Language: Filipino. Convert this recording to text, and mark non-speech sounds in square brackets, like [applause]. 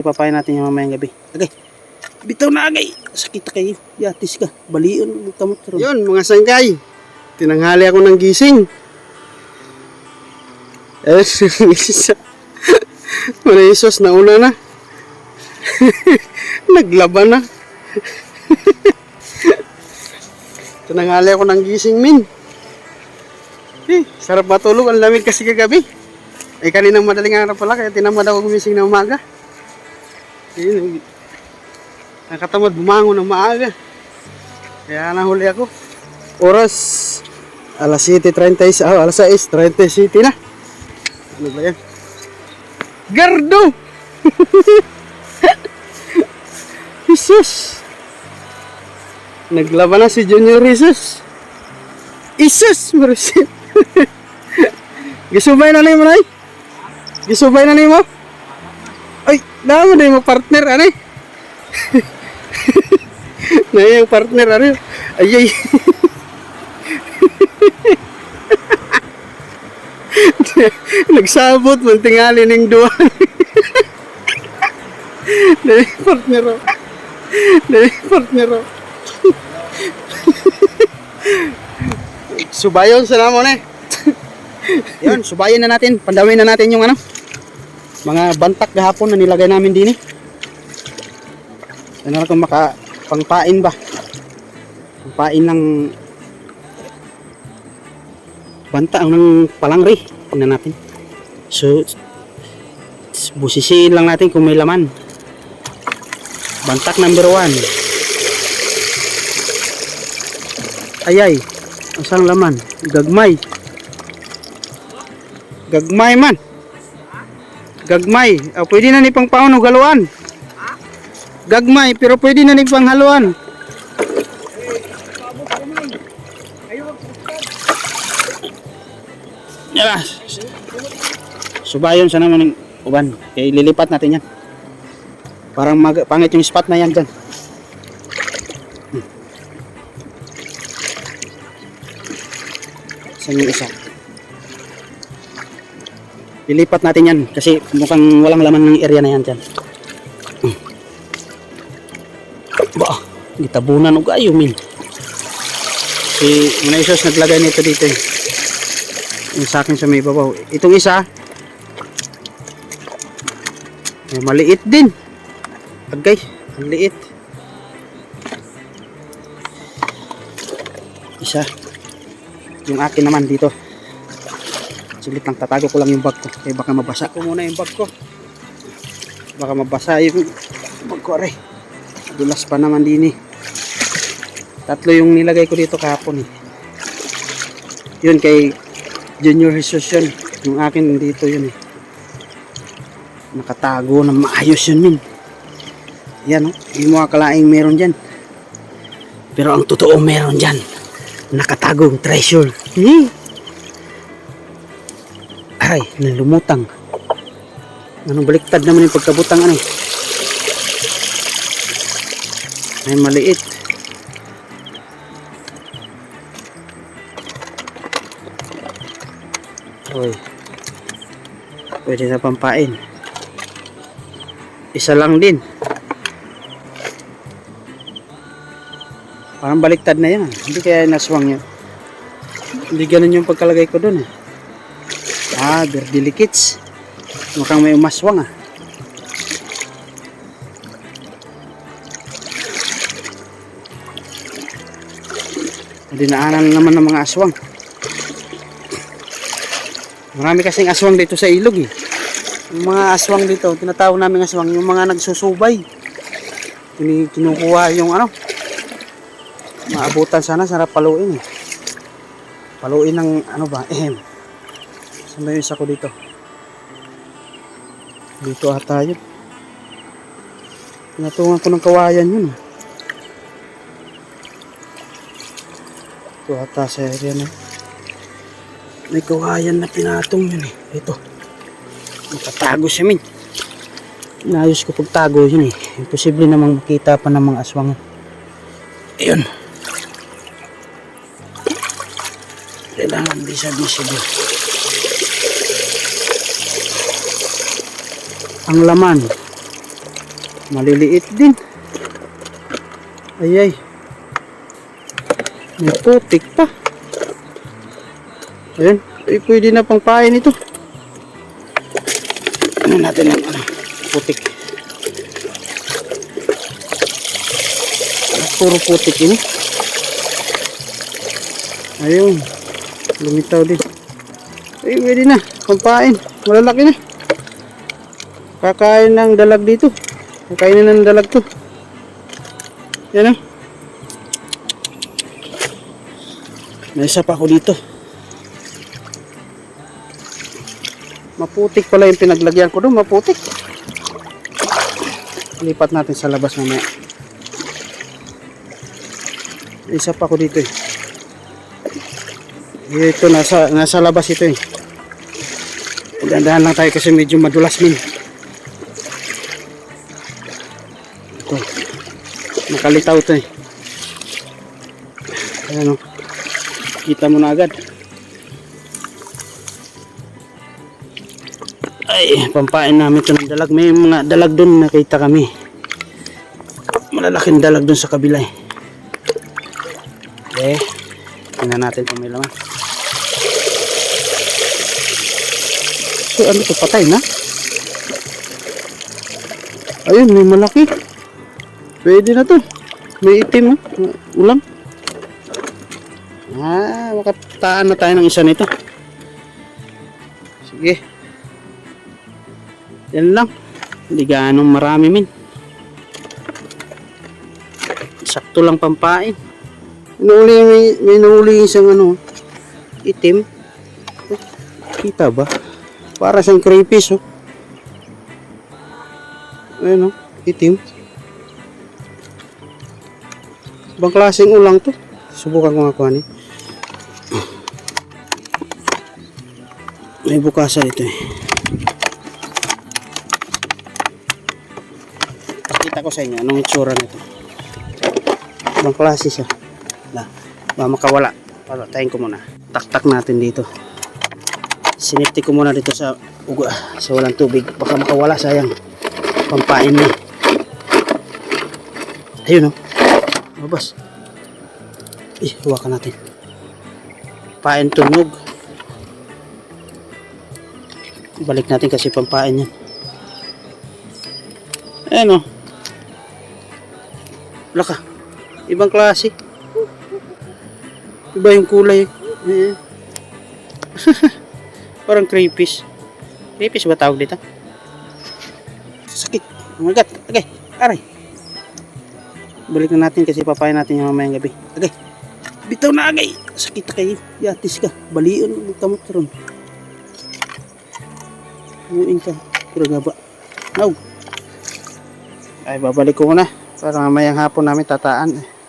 Ipapain natin yung mamayang gabi. Agay. Bitaw na agay. Sakit kayo. Yatis ka. Balion. Kamot ka ron. Yun, mga sangkay. Tinanghali ako ng gising. Eh, isa. Mga isos, nauna na. [laughs] Naglaban na. [laughs] Tinanghali ako ng gising, min. Eh, sarap matulog. Ang lamig kasi kagabi. Eh, kaninang madaling araw pala, kaya tinamad ako gumising na umaga. Ayun, nakatamad bumangon ng maaga. Kaya nahuli ako. Oras, alas 7.30, oh, alas 6.37 na. Ano ba yan? Gardo! [laughs] Jesus! Naglaban na si Junior Jesus. Isus! Marusit! [laughs] Gisubay na na mo, Nay? Gisubay na na mo? Ay, damo [laughs] na yung partner, ano eh? na yung partner, ano Ay, ay. [laughs] Nagsabot, man tingali ning duwa. [laughs] na yung partner, oh. Na yung partner, oh. Subayon sa namon eh. Yun, subayin na natin. Pandawin na natin yung ano. Mga bantak gahapon na nilagay namin din eh. Yan na kung maka pangpain ba. Pangpain ng banta ng palangri. Tingnan natin. So, busisiin lang natin kung may laman. Bantak number one. Ayay. Asang laman? Gagmay. Gagmay man. Gagmay. Oh, pwede na ni pang pauno galuan. Gagmay, pero pwede na ni pang haluan. Yeah. Subayon sa naman ng uban. Kaya lilipat natin yan. Parang mag pangit yung spot na yan dyan. Hmm. Saan yung isa? Lilipat natin yan kasi mukhang walang laman ng area na yan dyan. Ba, gitabunan o kayo min. Si Manaisos naglagay nito dito eh. Yung sa akin sa may babaw. Itong isa, eh, maliit din. Agay, ang liit. Isa. Yung akin naman dito. Sulit lang tatago ko lang yung bag ko. Kaya baka mabasa ko muna yung bag ko. Baka mabasa yung bag ko aray. Dulas pa naman din eh. Tatlo yung nilagay ko dito kahapon eh. Yun kay Junior Jesus yun. Yung akin dito yun eh. Nakatago na maayos yun min. Yan oh. Hindi mo akalaing meron dyan. Pero ang totoo meron dyan. Nakatagong treasure. Hmm. Aray, nalumutang. Anong baliktad naman yung pagkabutang ano? Ay maliit. Uy. Pwede na pampain. Isa lang din. Parang baliktad na yan. Hindi kaya naswang yan. Hindi ganun yung pagkalagay ko dun eh. Ah, verdilikits. Mukhang may umaswang ah. Dinaanan naman ng mga aswang. Marami kasing aswang dito sa ilog eh. Yung mga aswang dito, tinatawag namin aswang, yung mga nagsusubay. Kinukuha yung ano. Maabutan sana, sarap paluin eh. Paluin ng ano ba, ehem. Yung isa ko dito? Dito ata yun. Pinatungan ko ng kawayan yun. ah. Ito ata sa area na. May kawayan na pinatong yun eh. Ito. Nakatago siya min. Inayos ko pagtago yun eh. Imposible namang makita pa ng mga aswang. Ayun. Kailangan bisa-visible. Ang laman. Maliliit din. Ay ay. May putik pa. Ayan. Ay, pwede na pang pain ito. Ano natin ang ano, putik. Puro putik ini. Ayun. Lumitaw din. Ay, pwede na. Pampain. Malalaki na. Kakain ng dalag dito. Kakainin ng dalag to. Yan o. May isa pa ako dito. Maputik pala yung pinaglagyan ko doon. Maputik. Lipat natin sa labas mamaya. May Isa pa ako dito eh. Ito, nasa, nasa labas ito eh. Dandahan lang tayo kasi medyo madulas min. Ito. Nakalitaw ito eh. Ayan o. Kita mo na agad. Ay, pampain namin ito ng dalag. May mga dalag doon nakita kami. Malalaking dalag doon sa kabila eh. Okay. Tingnan natin kung may laman. So ano to patay na? Ayun, may malaki. Pwede na to. May itim, oh. ulam. Ah, makataan na tayo ng isa nito. Sige. Yan lang. Hindi ganong marami min. Sakto lang pampain. Nahuli, may, may nahuli isang ano, itim. Kita ba? Para siyang crayfish, oh. Ayun, oh. Itim. Ibang klaseng ulang to. Subukan ko nga kuhanin. May bukasan ito eh. Pakita ko sa inyo anong itsura nito. Ibang klase siya. Na, ba makawala. Para tayin ko muna. Taktak natin dito. Sinipti ko muna dito sa uga, sa walang tubig. Baka makawala sayang. Pampain na. Ayun oh. Mabas. Eh, hawakan natin. Pain tunog. Balik natin kasi pampain yan. Ayan oh. Wala ka. Ibang klase. Iba yung kulay. Eh. [laughs] Parang crayfish. Crayfish ba tawag dito? Sakit. Magat. Okay. Aray. Balik na natin kasi papayan natin yung mamayang gabi. Okay. Bitaw na agay. Sakit na kayo. Yatis ka. Balion. Kamot ka ron. Umuin ka. Pero nga ba? Naug. Ay, babalik ko muna. Para mamayang hapon namin tataan. Eh.